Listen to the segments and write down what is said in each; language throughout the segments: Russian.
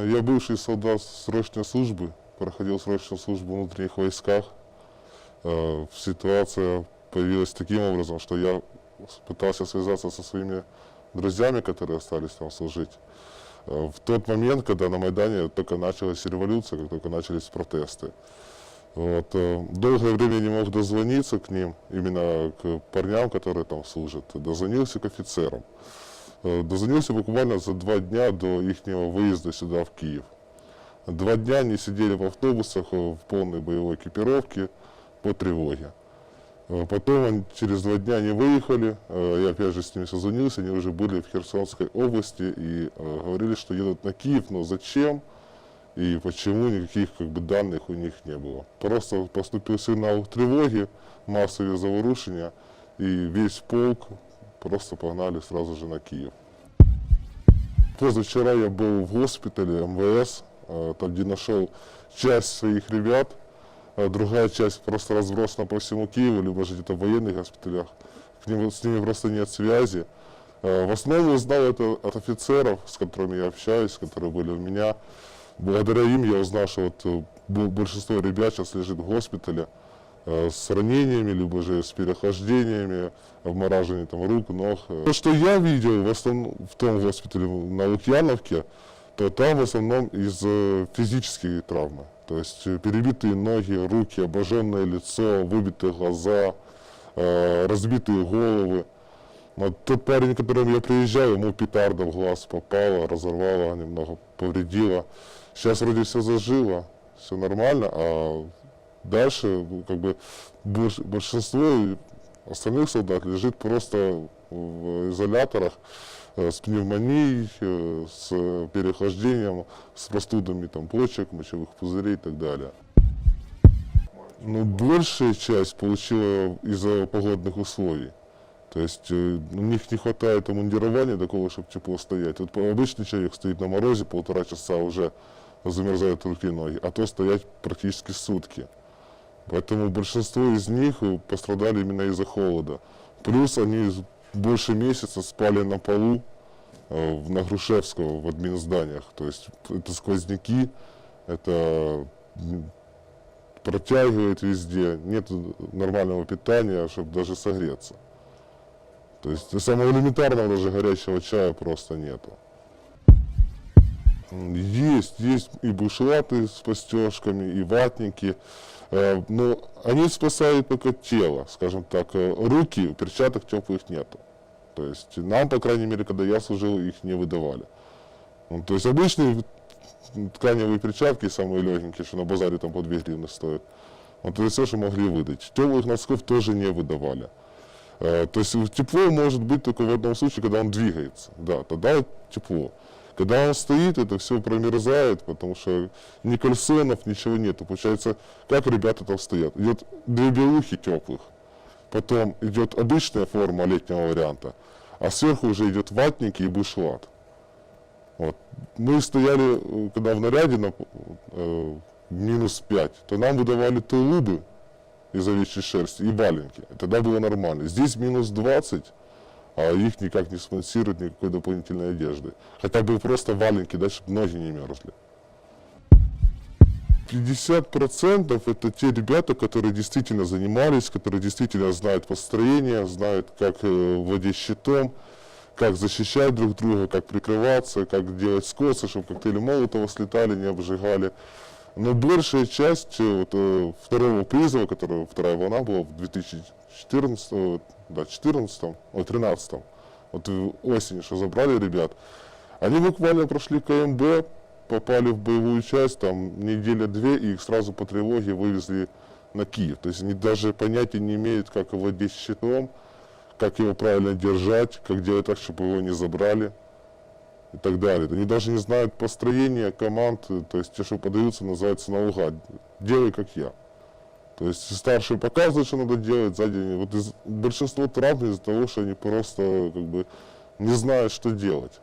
Э, Я бывший солдат срочной службы, проходил срочную службу в внутренних войсках. Э, Ситуация появилась таким образом, что я пытался связаться со своими друзьями, которые остались там служить. Э, В тот момент, когда на Майдане только началась революция, как только начались протесты. Вот, э, долгое время не мог дозвониться к ним, именно к парням, которые там служат. Дозвонился к офицерам. Дозвонился буквально за два дня до их выезда сюда, в Киев. Два дня они сидели в автобусах в полной боевой экипировке по тревоге. Потом он- через два дня они выехали, я опять же с ними созвонился, они уже были в Херсонской области и говорили, что едут на Киев, но зачем и почему никаких как бы данных у них не было. Просто поступил сигнал тревоги, массовые заворушения, и весь полк просто погнали сразу же на Киев. Позавчера я был в госпитале МВС, э, там где нашел часть своих ребят, а другая часть просто разбросана по всему Киеву, либо же где-то в военных госпиталях. К ним, с ними просто нет связи. Э, В основном я узнал это от офицеров, с которыми я общаюсь, которые были у меня. Благодаря им я узнал, что вот э, бо- большинство ребят сейчас лежит в госпитале э, С ранениями, либо же с переохлаждениями, обмораживанием там, рук, ног. э. То, что я видел в основном в том госпитале на Лукьяновке, то там в основном из э, физические травмы. То есть э, перебитые ноги, руки, обожженное лицо, выбитые глаза, э, разбитые головы. Вот тот парень, к которому я приезжал, ему петарда в глаз попала, разорвала, немного повредила. Сейчас вроде все зажило, все нормально, а дальше ну, как бы больш- большинство остальных солдат лежит просто в изоляторах э, с пневмонией, э, с переохлаждением, с простудами там, почек, мочевых пузырей и так далее. Ну, большая часть получила из-за погодных условий. То есть э, у них не хватает обмундирования такого, чтобы тепло стоять. Вот по- обычный человек стоит на морозе полтора часа, уже замерзают руки и ноги, а то стоять практически сутки. Поэтому большинство из них пострадали именно из-за холода. Плюс они больше месяца спали на полу э, в- Грушевского в админзданиях. То есть это сквозняки, это протягивает везде, нет нормального питания, чтобы даже согреться. То есть самого элементарного даже горячего чая просто нету. М, Есть, есть и бушлаты с постежками, и ватники, э, но они спасают только тело, скажем так, э, руки, перчаток теплых нету. То есть нам, по крайней мере, когда я служил, их не выдавали. Ну, то есть обычные тканевые перчатки, самые легенькие, что на базаре там по 2 гривны стоят, вот это все, что могли выдать. Теплых носков тоже не выдавали. Э, То есть тепло может быть только в одном случае, когда он двигается. Да, тогда тепло. Когда он стоит, это все промерзает, потому что ни кальсонов, ничего нету. Получается, как ребята там стоят? Идет две белухи теплых, потом идет обычная форма летнего варианта, а сверху уже идет ватники и бушлат. Вот. Мы стояли, э, когда в наряде на э, минус 5, то нам выдавали тулубы из овечьей шерсти и валенки. Тогда было нормально. Здесь минус 20, а их никак не спонсируют никакой дополнительной одежды. Хотя бы просто валенки, да, чтобы ноги не мерзли. 50% это те ребята, которые действительно занимались, которые действительно знают построение, знают, как э, владеть щитом, как защищать друг друга, как прикрываться, как делать скосы, чтобы коктейли Молотова слетали, не обжигали. Но большая часть э, вот, э, второго призыва, которая вторая волна была в 2000 14, да, 14, о, 13, вот осенью, что забрали ребят, они буквально прошли КМБ, попали в боевую часть, там неделя две, и их сразу по тревоге вывезли на Киев. То есть они даже понятия не имеют, как его владеть щитом, как его правильно держать, как делать так, чтобы его не забрали и так далее. Они даже не знают построения команд, то есть те, что подаются, называются наугад. Делай, как я. То есть старший показывает, что надо делать, сзади вот из, большинство травм из-за того, что они просто как бы не знают, что делать.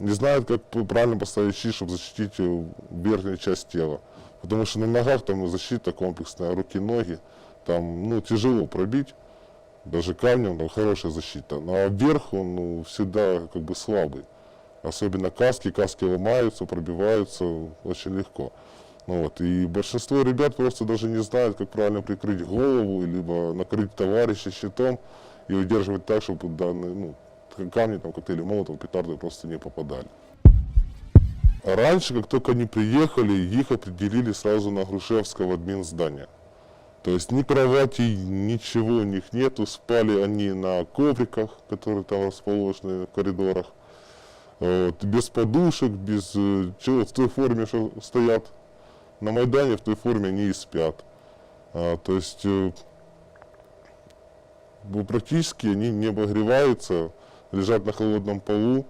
Не знают, как правильно поставить щит, чтобы защитить э, верхнюю часть тела. Потому что на ногах там защита комплексная, руки-ноги, там ну, тяжело пробить. Даже камнем там хорошая защита. Ну, а вверх он ну, всегда как бы слабый. Особенно каски, каски ломаются, пробиваются очень легко. Ну вот, и большинство ребят просто даже не знают, как правильно прикрыть голову, либо накрыть товарища щитом и удерживать так, чтобы данные, ну, камни, там, коктейли молотов, петарды просто не попадали. Раньше, как только они приехали, их определили сразу на Грушевского админ здания. То есть ни кровати, ничего у них нету, спали они на ковриках, которые там расположены в коридорах, вот, без подушек, без э, чего, в той форме, что стоят на Майдане, в той форме они и спят. А, то есть э, ну, практически они не обогреваются, лежат на холодном полу,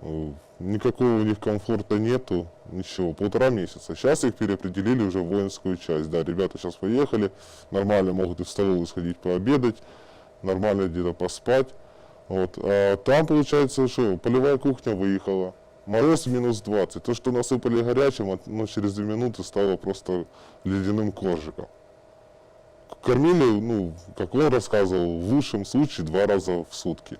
э, никакого у них комфорта нету, ничего, полтора месяца. Сейчас их переопределили уже в воинскую часть. Да, ребята сейчас поехали, нормально могут и в столовую сходить пообедать, нормально где-то поспать. Вот. А там, получается, что, полевая кухня выехала, мороз минус 20. То, что насыпали горячим, от- ну, через две минуты стало просто ледяным коржиком. Кормили, ну, как он рассказывал, в лучшем случае два раза в сутки.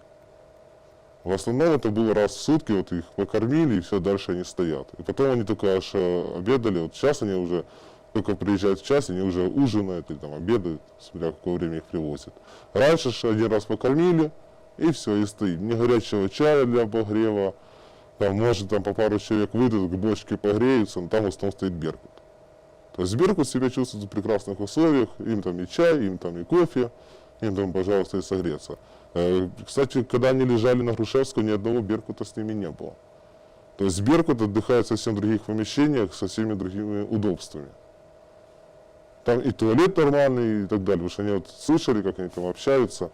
В основном это было раз в сутки, вот их покормили, и все, дальше они стоят. И потом они только аж э, обедали, вот сейчас они уже, только приезжают в час, они уже ужинают или там обедают, смотря какое время их привозят. Раньше ж один раз покормили, и все, и стоит. Ни горячего чая для обогрева, там, может, там по пару человек выйдут, к бочке погреются, но там в основном стоит Беркут. То есть Беркут себя чувствует в прекрасных условиях, им там и чай, им там и кофе, им там, пожалуйста, и согреться. Э, Кстати, когда они лежали на Грушевского, ни одного Беркута с ними не было. То есть Беркут отдыхает в совсем других помещениях, со всеми другими удобствами. Там и туалет нормальный и так далее, потому что они вот слышали, как они там общаются.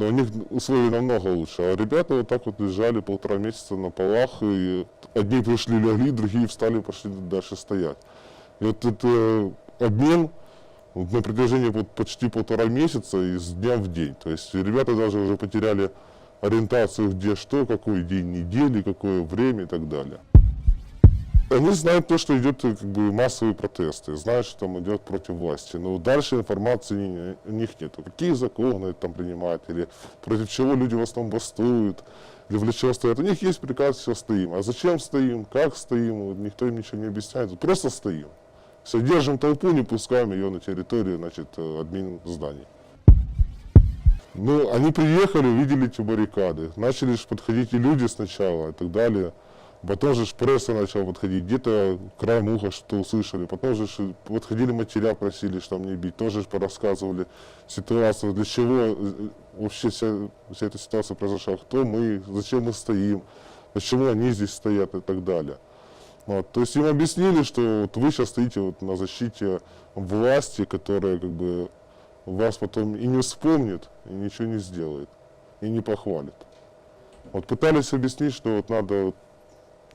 Но у них условия намного лучше. А ребята вот так вот лежали полтора месяца на полах, и одни пришли, легли, другие встали и пошли дальше стоять. И вот этот э, обмен вот на протяжении вот почти полтора месяца из дня в день. То есть ребята даже уже потеряли ориентацию, где что, какой день недели, какое время и так далее. Они знают то, что идет э, как бы массовые протесты, знают, что там идет против власти. Но дальше информации у них нет. Какие законы там принимают, или против чего люди в основном бастуют, или для чего стоят. У них есть приказ, все стоим. А зачем стоим, как стоим, никто им ничего не объясняет. Просто стоим. Все, держим толпу, не пускаем ее на территорию, значит, э, админ зданий. Ну, они приехали, увидели эти баррикады. Начали подходить и люди сначала и так далее. Потом же пресса начала подходить, где-то краем уха что услышали. Потом же подходили матеря, просили, что там не бить. Тоже ж порассказывали ситуацию, для чего э, вообще вся, вся эта ситуация произошла. Кто мы, зачем мы стоим, почему они здесь стоят и так далее. Вот, то есть им объяснили, что вот вы сейчас стоите вот на защите власти, которая как бы вас потом и не вспомнит, и ничего не сделает, и не похвалит. Вот пытались объяснить, что вот надо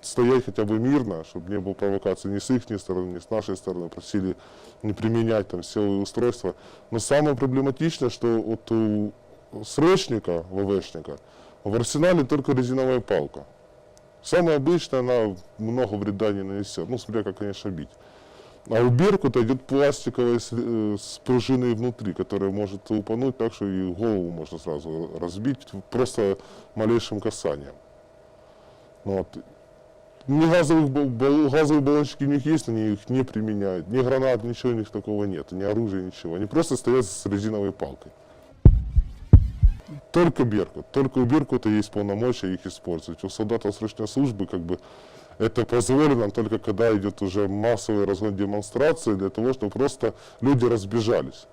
стоять хотя бы мирно, чтобы не было провокации ни с их стороны, ни с нашей стороны, просили не применять там силовые устройства. Но самое проблематичное, что вот у срочника, ВВшника, в арсенале только резиновая палка. Самая обычная, она много вреда не нанесет, ну, смотря как, конечно, бить. А у Беркута идет пластиковая с, э, с пружиной внутри, которая может упануть так, что и голову можно сразу разбить просто малейшим касанием. Ну Вот. Ни газовых, газовые баллончики у них есть, они их не применяют. Ни гранат, ничего у них такого нет, ни оружия, ничего. Они просто стоят с резиновой палкой. Только Беркут. Только у Беркута есть полномочия их использовать. У солдатов срочной службы как бы это позволено только когда идет уже массовый разгон демонстрации для того, чтобы просто люди разбежались.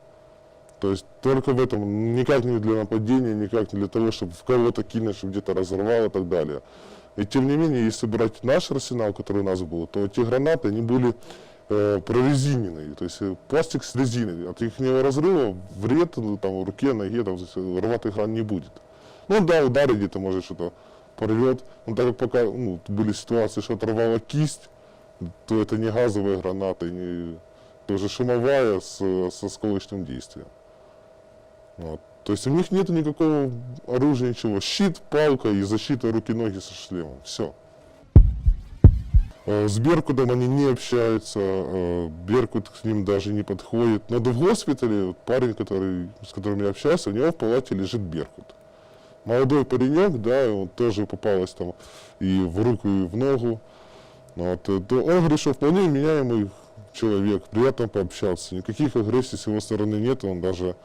То есть только в этом, никак не для нападения, никак не для того, чтобы в кого-то кинуть, чтобы где-то разорвало и так далее. И тем не менее, если брать наш арсенал, который у нас был, то эти гранаты, они были э, прорезиненные, то есть э, пластик с резиной. От их разрыва вред ну, там, в руке, ноге, там, рватых ран не будет. Ну да, ударит где-то, может, что-то порвет. Но так как пока ну, были ситуации, что оторвала кисть, то это не газовая граната, не, тоже шумовая с, со сколочным действием. Вот. То есть у них нет никакого оружия, ничего. Щит, палка и защита руки-ноги со шлемом. Все. С Беркутом они не общаются, э, Беркут к ним даже не подходит. Но в госпитале парень, который, с которым я общаюсь, у него в палате лежит Беркут. молодой паренек, да, он тоже попалось там и в руку, и в ногу. Вот, э, он говорит, что вполне меняемый человек, приятно пообщаться, никаких агрессий с его стороны нет, он даже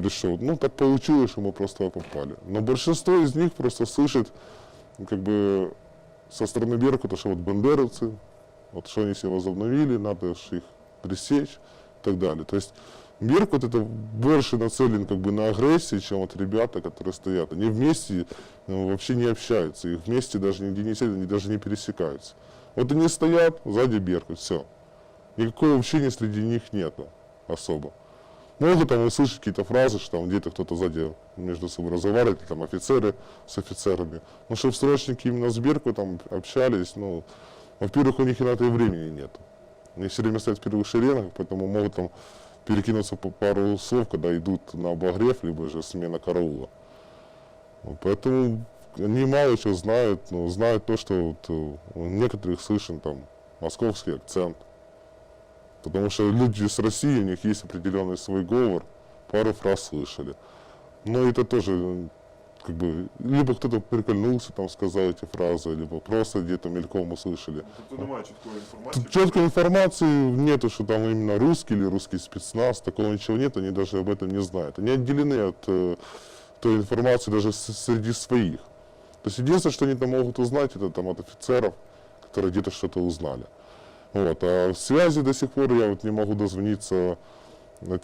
решил, ну так получилось, что мы просто попали. Но большинство из них просто слышит, как бы, со стороны Беркута, что вот бандеровцы, вот что они себя возобновили, надо ж их пресечь и так далее. То есть Беркут это больше нацелен как бы на агрессии, чем вот ребята, которые стоят. Они вместе ну, вообще не общаются, их вместе даже нигде не сидят, они даже не пересекаются. Вот они стоят, сзади Беркут, все. Никакого общения среди них нету особо. Могут там услышать какие-то фразы, что там где-то кто-то сзади между собой разговаривает, там офицеры с офицерами. Но чтобы срочники именно с Беркутом общались, ну, во-первых, у них и это и времени нет. Они все время стоят в первых шеренгах, поэтому могут там перекинуться по пару слов, когда идут на обогрев, либо же смена караула. Поэтому они мало чего знают, но знают то, что вот э, у некоторых слышен там московский акцент. Потому что люди с России, у них есть определенный свой говор, пару фраз слышали. Но это тоже э, как бы, либо кто-то прикольнулся, там сказал эти фразы, либо просто где-то мельком услышали. Тобто немає чіткої інформації. Тут четкой информации нету, что там именно русский или русский спецназ, такого ничего нет, они даже об этом не знают. Они отделены от э, той информации даже с- среди своих. То есть единственное, что они там могут узнать, это там от офицеров, которые где-то что-то узнали. Вот. А связи до сих пор я вот не могу дозвониться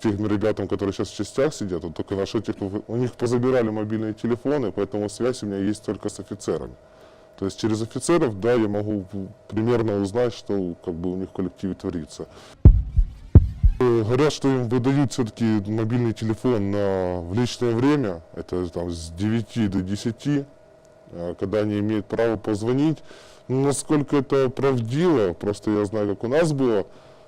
тем ребятам, которые сейчас в частях сидят, вот только нашел тех, у них позабирали мобильные телефоны, поэтому связь у меня есть только с офицерами. То есть через офицеров, да, я могу примерно узнать, что как бы у них в коллективе творится. Э, Говорят, что им выдают все-таки мобильный телефон на, в личное время, это там с 9 до 10, э, когда они имеют право позвонить. Насколько это правдиво, просто я знаю, как у нас было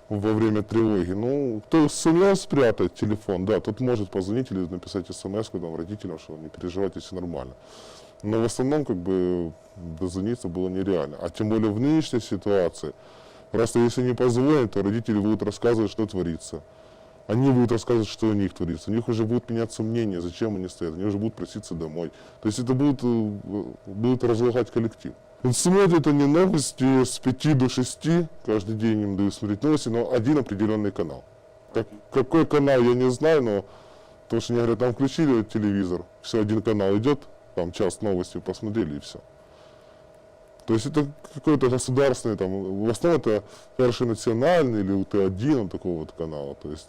во время тревоги. Ну, кто сумел спрятать телефон, да, тот может позвонить или написать смс там, родителям, что не переживайте, все нормально. Но в основном как бы дозвониться было нереально. А тем более в нынешней ситуации, просто если не позвонят, то родители будут рассказывать, что творится. Они будут рассказывать, что у них творится. У них уже будут меняться мнения, зачем они стоят. Они уже будут проситься домой. То есть это будет, э, будет разлагать коллектив. Он смотрит они новости с 5 до 6, каждый день им дают смотреть новости, но один определенный канал. Как- какой канал, я не знаю, но то, что они говорят, там включили телевизор, все, один канал идет, там час новости посмотрели и все. То есть это какой-то государственный, там, в основном это Перший национальный или УТ-1 вот такого вот канала. То есть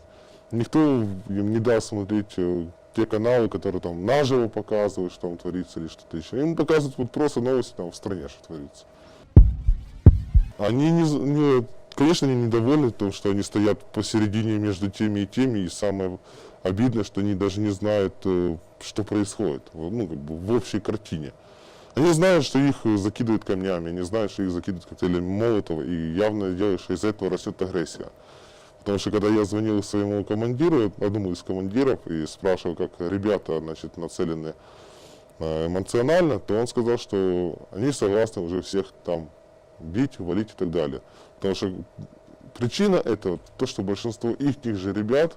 никто им не даст смотреть э, те каналы, которые там наживо показывают, что там творится или что-то еще. Им показывают вот просто новости там в стране, что творится. Они не, не- конечно, они недовольны тем, что они стоят посередине между теми и теми, и самое обидное, что они даже не знают, э, что происходит, ну, как бы в общей картине. Они знают, что их закидывают камнями, они знают, что их закидывают коктейлями Молотова, и явно делают, что из-за этого растет агрессия. Потому что когда я звонил своему командиру, одному из командиров, и спрашивал, как ребята значит, нацелены э, эмоционально, то он сказал, что они согласны уже всех там бить, валить и так далее. Потому что причина это то, что большинство их же ребят,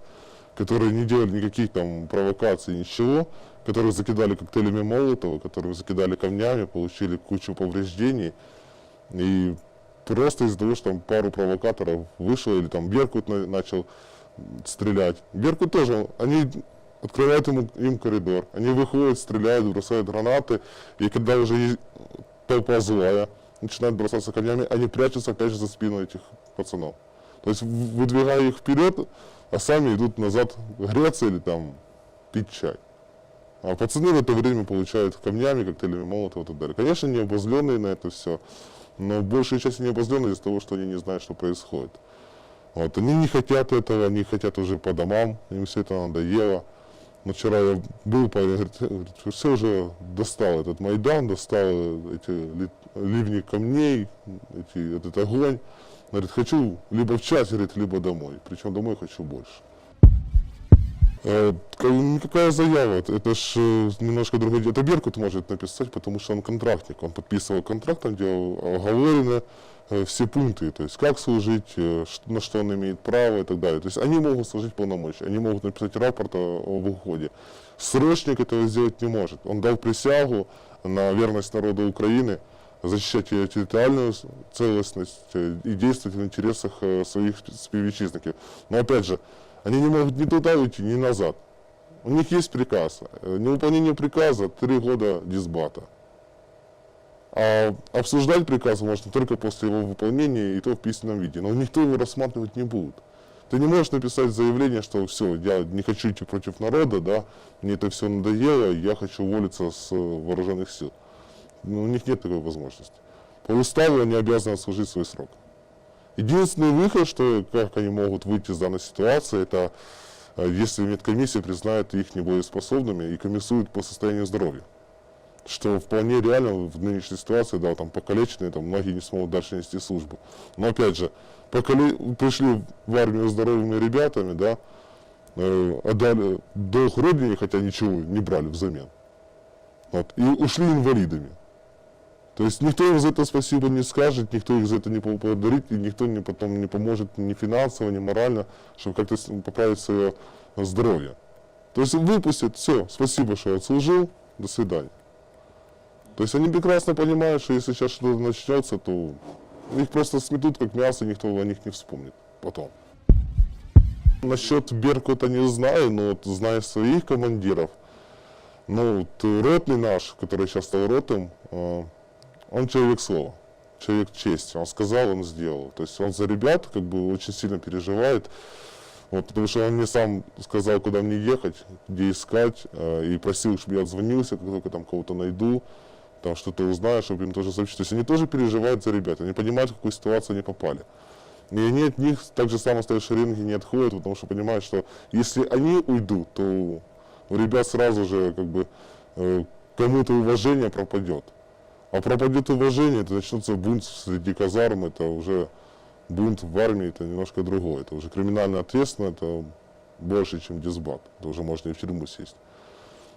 которые не делали никаких там провокаций, ничего, которых закидали коктейлями Молотова, которых закидали камнями, получили кучу повреждений. И просто из-за того, что там пару провокаторов вышло, или там Беркут на- начал стрелять. Беркут тоже, они открывают ему, им коридор, они выходят, стреляют, бросают гранаты, и когда уже толпа злая, начинают бросаться камнями, они прячутся опять же за спину этих пацанов. То есть выдвигая их вперед, а сами идут назад греться или там пить чай. А пацаны в это время получают камнями, коктейлями молотова и так далее. Конечно, не обозленные на это все, но большая часть не обозленные из-за того, что они не знают, что происходит. Вот, они не хотят этого, они хотят уже по домам, им все это надоело. Но вчера я был, парень говорит, все уже достал этот Майдан, достал эти ли- ливни камней, эти, этот огонь. Говорит, хочу либо в час, говорит, либо домой. Причем домой хочу больше. Э, ка- Никакая заява, это ж э, немножко другое дело. Это Беркут может написать, потому что он контрактник, он подписывал контракт, там где оговорены э, все пункты, то есть как служить, э, ш- на что он имеет право и так далее. То есть они могут сложить полномочия, они могут написать рапорт о- об уходе. Срочник этого сделать не может. Он дал присягу на верность народу Украины, защищать ее территориальную с- целостность э, и действовать в интересах э, своих спе- співвітчизників. Но опять же, они не могут ни туда уйти, ни назад. У них есть приказ. Э, Невыполнение приказа – три года дисбата. А обсуждать приказ можно только после его выполнения и то в письменном виде. Но никто его рассматривать не будет. Ты не можешь написать заявление, что все, я не хочу идти против народа, да, мне это все надоело, я хочу уволиться с э, вооруженных сил. Ну, у них нет такой возможности. По уставу они обязаны отслужить свой срок. Единственный выход, что как они могут выйти из данной ситуации, это э, если медкомиссия признает их небоеспособными и комиссует по состоянию здоровья. Что вполне реально в нынешней ситуации, да, там покалеченные, там многие не смогут дальше нести службу. Но опять же, покале- пришли в армию здоровыми ребятами, да, э, отдали долг родине, хотя ничего не брали взамен. Вот, и ушли инвалидами. То есть никто им за это спасибо не скажет, никто их за это не поблагодарит, и никто не, потом не поможет ни финансово, ни морально, чтобы как-то поправить свое здоровье. То есть выпустят, все, спасибо, что отслужил, до свидания. То есть они прекрасно понимают, что если сейчас что-то начнется, то их просто сметут как мясо, никто о них не вспомнит потом. Насчет Беркута не знаю, но вот зная своих командиров, ну, вот ротный наш, который сейчас стал ротом, э, он человек слова, человек чести. Он сказал, он сделал. То есть он за ребят как бы очень сильно переживает. Вот, потому что он мне сам сказал, куда мне ехать, где искать, э, и просил, чтобы я отзвонился, как только там кого-то найду, там что-то узнаю, чтобы им тоже сообщить. То есть они тоже переживают за ребят, они понимают, в какую ситуацию они попали. И они от них так же само стоят шеренги не отходят, потому что понимают, что если они уйдут, то у ребят сразу же как бы э, кому-то уважение пропадет. А пропадет уважение, это начнется бунт среди казарм, это уже бунт в армии, это немножко другое. Это уже криминально ответственно, это больше, чем дисбат. Это уже можно и в тюрьму сесть.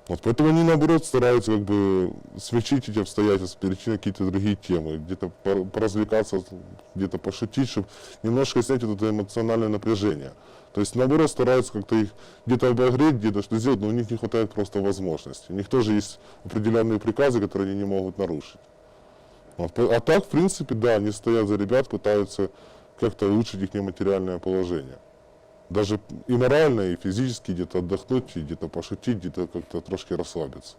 Вот, поэтому они, наоборот, стараются как бы смягчить эти обстоятельства, перейти на какие-то другие темы, где-то пор- поразвлекаться, где-то пошутить, чтобы немножко снять это эмоциональное напряжение. То есть, наоборот, стараются как-то их где-то обогреть, где-то что сделать, но у них не хватает просто возможности. У них тоже есть определенные приказы, которые они не могут нарушить. Вот, А так, в принципе, да, они стоят за ребят, пытаются как-то улучшить их материальное положение. Даже и морально, и физически где-то отдохнуть, и где-то пошутить, где-то как-то трошки расслабиться.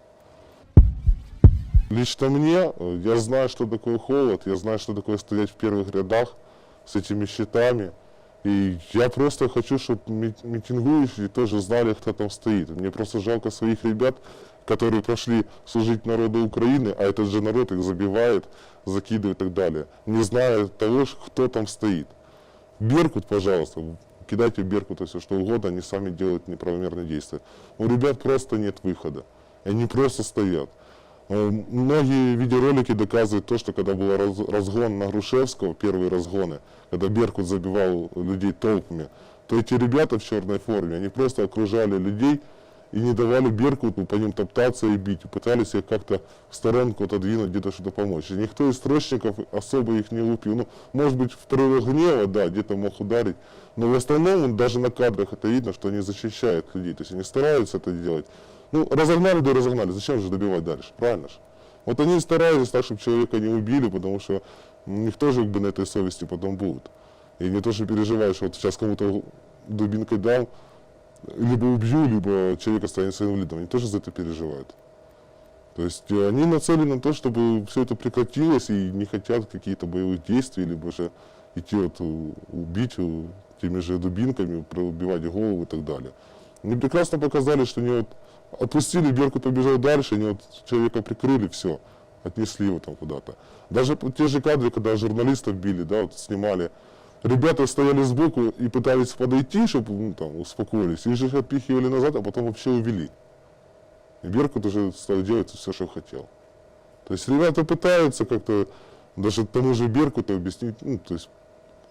Лично мне, э, я знаю, что такое холод, я знаю, что такое стоять в первых рядах с этими щитами. И я просто хочу, чтобы митингующие тоже знали, кто там стоит. Мне просто жалко своих ребят, которые прошли служить народу Украины, а этот же народ их забивает, закидывает и так далее, не зная того, кто там стоит. Беркут, пожалуйста, кидайте в Беркута все что угодно, они сами делают неправомерные действия. У ребят просто нет выхода. Они просто стоят. Э, Многие видеоролики доказывают то, что когда был раз- разгон на Грушевского, первые разгоны, когда Беркут забивал людей толпами, то эти ребята в черной форме, они просто окружали людей и не давали Беркуту по ним топтаться и бить, пытались их как-то в сторонку отодвинуть, где-то что-то помочь. И никто из строчников особо их не лупил. Ну, может быть, в порывах гнева, да, где-то мог ударить, но в основном даже на кадрах это видно, что они защищают людей, то есть они стараются это делать. Ну, разогнали, да разогнали, зачем же добивать дальше, правильно же? Вот они стараются так, чтобы человека не убили, потому что у них тоже как бы на этой совести потом будут. И не то, что переживаешь, вот сейчас кому-то дубинкой дал, либо убью, либо человек останется инвалидом. Они тоже за это переживают. То есть э, они нацелены на то, чтобы все это прекратилось и не хотят каких-то боевых действий, либо же идти вот э, убить э, теми же дубинками, пробивать голову и так далее. Они прекрасно показали, что они вот отпустили, Беркут побежал дальше, они вот человека прикрыли, все, отнесли его там куда-то. Даже те же кадры, когда журналистов били, да, вот снимали, ребята стояли сбоку и пытались подойти, чтобы ну, там, успокоились, их же отпихивали назад, а потом вообще увели. И Беркут уже стал делать все, что хотел. То есть ребята пытаются как-то даже тому же Беркуту объяснить, ну, то есть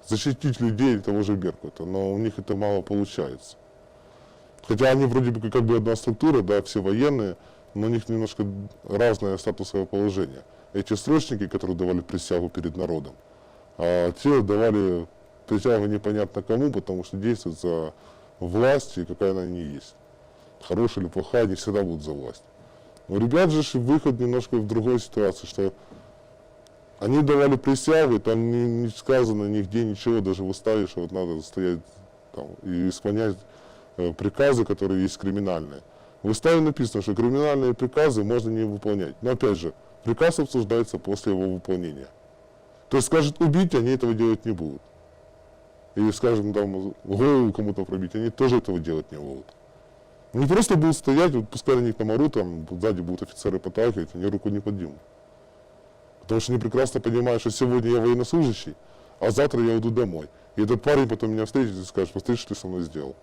защитить людей того же Беркута, но у них это мало получается. Хотя они вроде бы как бы одна структура, да, все военные, но у них немножко разное статусовое положение. Эти срочники, которые давали присягу перед народом, а те давали присягу непонятно кому, потому что действуют за власть и какая она не есть. Хорошая или плохая, они всегда будут за власть. У ребят же выход немножко в другой ситуации, что они давали присягу, там не, не сказано нигде ничего, даже в уставе, что вот надо стоять там, и исполнять э, приказы, которые есть криминальные. В уставе написано, что криминальные приказы можно не выполнять. Но опять же, приказ обсуждается после его выполнения. То есть скажет убить, они этого делать не будут. Или, скажем, там, голову кому-то пробить, они тоже этого делать не будут. Они просто будут стоять, вот пускай на них там орут, там сзади будут офицеры подталкивать, они руку не поднимут. Потому что они прекрасно понимают, что сегодня я военнослужащий, а завтра я уйду домой. И этот парень потом меня встретит и скажет, посмотри, что ты со мной сделал.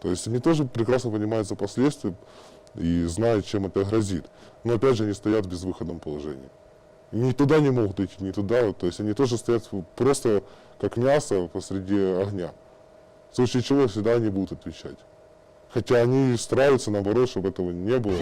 То есть они тоже прекрасно понимают за последствия и знают, чем это грозит. Но опять же они стоят в безвыходном положении. И ни туда не могут идти, ни туда. То есть они тоже стоят просто как мясо посреди огня. В случае чего всегда они будут отвечать. Хотя они стараются, наоборот, чтобы этого не было.